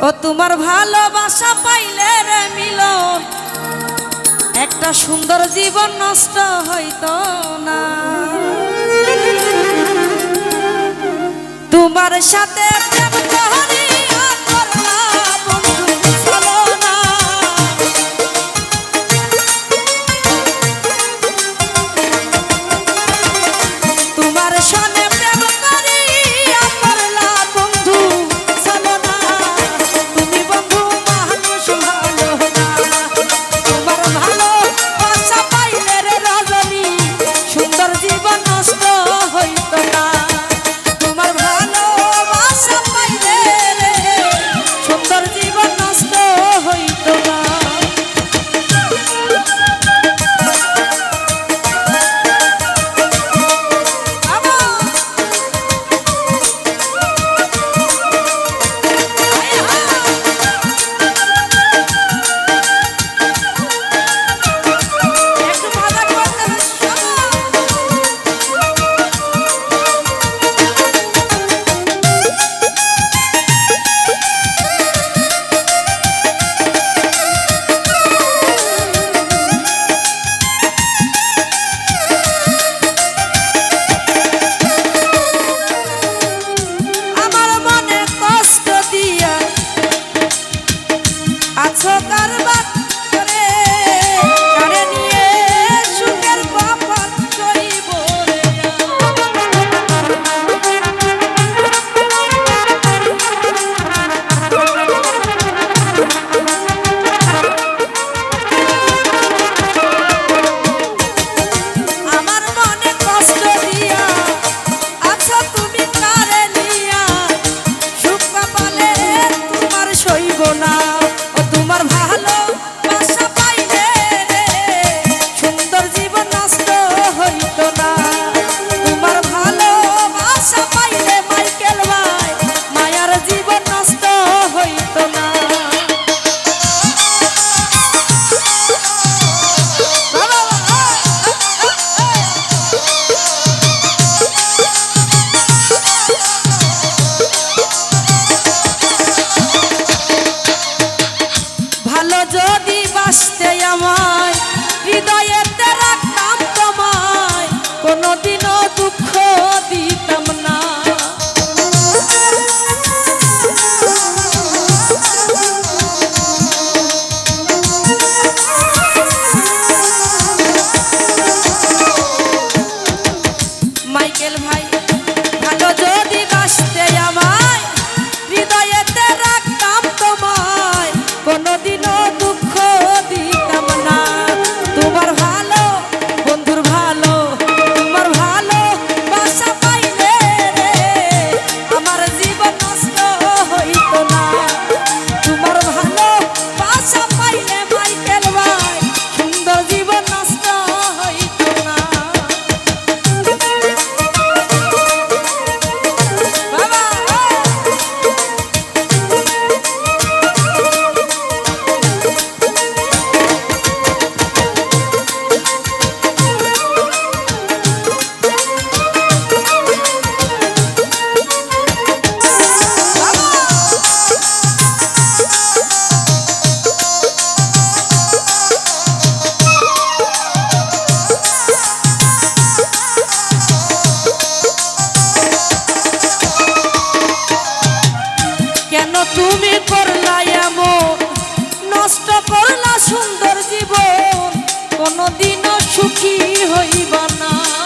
ও তোমার ভালোবাসা পাইলে রে মিল একটা সুন্দর জীবন নষ্ট হইত না। তোমার সাথে প্রেম যদি বাঁচতে আমায় হৃদয়ে কেন তুমি করলা এমন। নষ্ট করলা সুন্দর জীবন। কোনদিনও সুখী হইবা না।